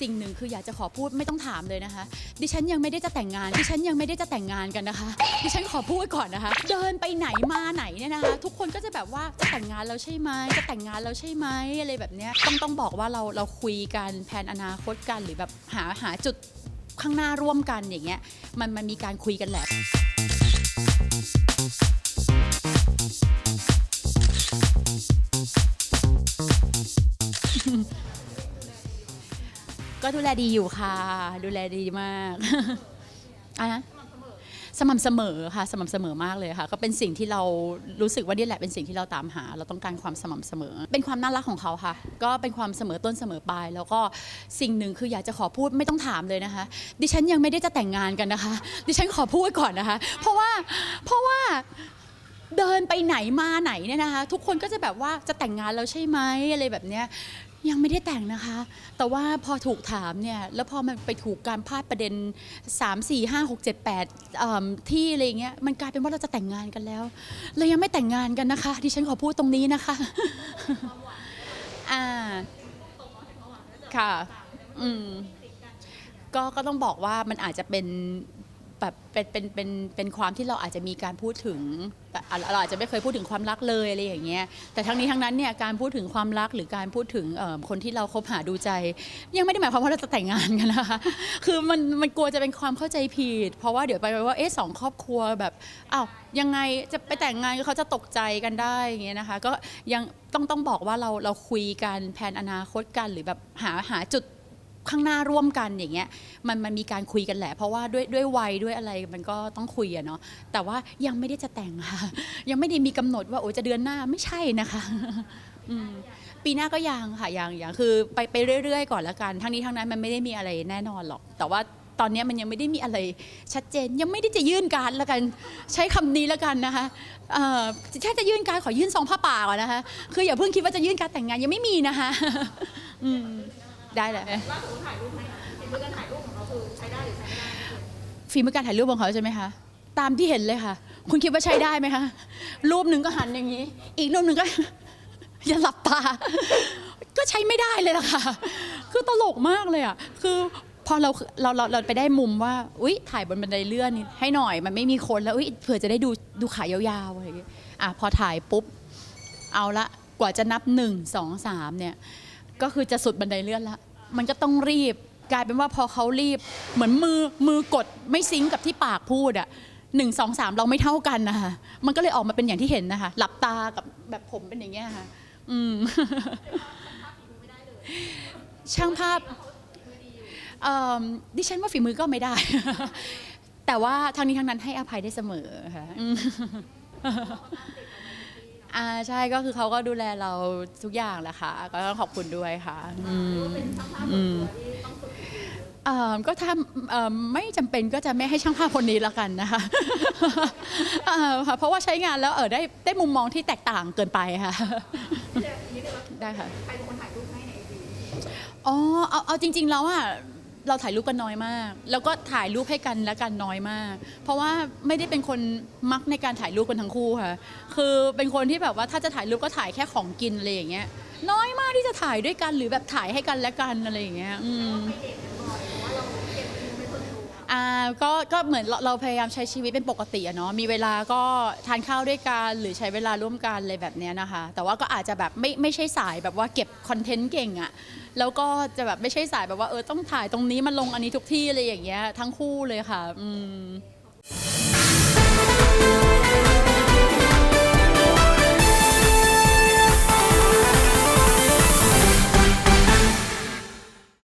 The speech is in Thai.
สิ่งหนึ่งคืออยากจะขอพูดไม่ต้องถามเลยนะคะ ดิฉันยังไม่ได้จะแต่งงาน ดิฉันยังไม่ได้จะแต่งงานกันนะคะ ดิฉันขอพูดก่อนนะคะ เดินไปไหนมาไหนเนี่ยนะคะ ทุกคนก็จะแบบว่าจะแต่งงานแล้วใช่ไหมจะแต่งงานแล้วใช่ไหมอะไรแบบเนี้ยต้องต้องบอกว่าเราเราคุยกันแผนอนาคตกันหรือแบบหาหาจุดข้างหน้าร่วมกันอย่างเงี้ยมันมันมีการคุยกันแหละ ก็ดูแลดีอยู่ค่ะ ดูแลดีมากอะนะสม่ำเสมอค่ะ สม่ำเสมอมากเลยค่ะ ก็เป็นสิ่งที่เรารู้สึกว่านี่แหละเป็นสิ่งที่เราตามหา เราต้องการความสม่ำเสมอ เป็นความน่ารักของเขาค่ะ ก็เป็นความเสมอต้นเสมอปลาย แล้วก็สิ่งหนึ่งคืออยากจะขอพูดไม่ต้องถามเลยนะคะ ดิฉันยังไม่ได้จะแต่งงานกันนะคะ ดิฉันขอพูดก่อนนะคะ เพราะว่าเพราะว่า เดินไปไหนมาไหนเนี่ยนะคะ ทุกคนก็จะแบบว่าจะแต่งงานแล้วใช่ไหมอะไรแบบเนี้ยยังไม่ได้แต่งนะคะ แต่ว่าพอถูกถามเนี่ยแล้วพอมันไปถูกการพาดประเด็น 3 4 5 6 7 8เอิ่มที่อะไรเงี้ยมันกลายเป็นว่าเราจะแต่งงานกันแล้วเรายังไม่แต่งงานกันนะคะดิฉันขอพูดตรงนี้นะคะอ่าค่ะ อืมก็ก็ต้องบอกว่ามันอาจจะเป็น แบบเป็นเป็นเป็นเป็นความที่เราอาจจะมีการพูดถึงแต่เราอาจจะไม่เคยพูดถึงความรักเลยอะไรอย่างเงี้ยแต่ทั้งนี้ทั้งนั้นเนี่ยการพูดถึงความรักหรือการพูดถึงเอ่อคนที่เราคบหาดูใจ ยังไม่ได้หมายความว่าเราจะแต่งงานกันนะคะคือมันมันกลัวจะเป็นความเข้าใจผิด เพราะว่าเดี๋ยวไปว่าเอ๊ะสองครอบครัวแบบอ้าวยังไงจะไปแต่งงานเขาจะตกใจกันได้อย่างเงี้ยนะคะก็ยังต้องต้องบอกว่าเราเราคุยกันแผนอนาคตกันหรือแบบหาหาจุด ข้างหน้าร่วมกันอย่างเงี้ยมันมันมีการคุยกันแหละ เพราะว่าด้วยด้วยวัยด้วยอะไรมันก็ต้องคุยอะเนาะแต่ว่ายังไม่ได้จะแต่งค่ะ ยังไม่ได้มีกำหนดว่าโอ้จะเดือนหน้าไม่ใช่นะคะอืมปีหน้าก็ยังค่ะยังยังคือไปไปเรื่อยๆ ก่อนละกัน ทั้งนี้ทั้งนั้นมันไม่ได้มีอะไรแน่นอนหรอก แต่ว่าตอนเนี้ยมันยังไม่ได้มีอะไรชัดเจนยังไม่ได้จะยื่นการละกัน ใช้คำนี้ละกันนะคะเอ่อถ้าจะยื่นการขอยื่นซองผ้าป่าก่อนนะคะ คืออย่าเพิ่งคิดว่าจะยื่นการแต่งงานยังไม่มีนะคะอืม ได้เลยล่าสุดถ่ายรูปไหมเห็นด้วยกันถ่ายรูปของเขาคือใช้ได้หรือใช้ไม่ได้ฝีมือการถ่ายรูปของเขาใช่ไหมคะตามที่เห็นเลยค่ะ คุณคิดว่าใช้ได้ไหมคะรูปหนึ่งก็หันอย่างนี้ อีกรูปหนึ่งก็อย่าหลับตาก็ใช้ไม่ได้เลยล่ะค่ะ คือตลกมากเลยอะ คือพอเราเราเราเราไปได้มุมว่า อุ๊ย ถ่ายบนบันไดเลื่อนนี่ให้หน่อย มันไม่มีคนแล้ว อุ๊ย เผื่อจะได้ดูดูขายาวๆอะไรอย่างเงี้ย อะ พอถ่ายปุ๊บ เอาละ กว่าจะนับหนึ่งสองสามเนี่ย ก็คือจะสุดบันไดเลื่อนละ มันก็ต้องรีบ กลายเป็นว่าพอเขารีบ เหมือนมือมือกดไม่ซิงกับที่ปากพูดอะหนึ่งสองสามเราไม่เท่ากันนะคะมันก็เลยออกมาเป็นอย่างที่เห็นนะคะ หลับตากับแบบผมเป็นอย่างเงี้ยค่ะ อืม ช่างภาพเอิ่มดิฉันว่าฝีมือก็ไม่ได้ แต่ว่าทางนี้ทางนั้นให้อภัยได้เสมอค่ะอืม อ่าใช่ก็คือเขาก็ดูแลเราทุกอย่างแหละค่ะ ก็ต้องขอบคุณด้วยค่ะอืมอืมเอ่อก็ถ้าเอ่อไม่จำเป็นก็จะไม่ให้ช่างภาพคนนี้ละกันนะคะเอ่อค่ะเพราะว่าใช้งานแล้วเออได้ได้มุมมองที่แตกต่างเกินไปค่ะ ได้ค่ะ ใครเป็นคนถ่ายรูปให้ในไอจีอ๋อเอาเอาจริง ๆ แล้วอะ เราถ่ายรูปกันน้อยมาก แล้วก็ถ่ายรูปให้กันและกันน้อยมาก เพราะว่าไม่ได้เป็นคนมักในการถ่ายรูปกันทั้งคู่ค่ะ คือเป็นคนที่แบบว่าถ้าจะถ่ายรูปก็ถ่ายแค่ของกินอะไรอย่างเงี้ย น้อยมากที่จะถ่ายด้วยกันหรือแบบถ่ายให้กันและกันอะไรอย่างเงี้ยอืมอ่าก็ก็เหมือนเราเราพยายามใช้ชีวิตเป็นปกติอะเนาะมีเวลาก็ทานข้าวด้วยกันหรือใช้เวลาร่วมกันอะไรแบบเนี้ยนะคะ แต่ว่าก็อาจจะแบบไม่ไม่ใช่สายแบบว่าเก็บคอนเทนต์เก่งอะ แล้วก็จะแบบไม่ใช่สายแบบว่าเออต้องถ่ายตรงนี้มันลงอันนี้ทุกที่อะไรอย่างเงี้ยทั้งคู่เลยค่ะ อืม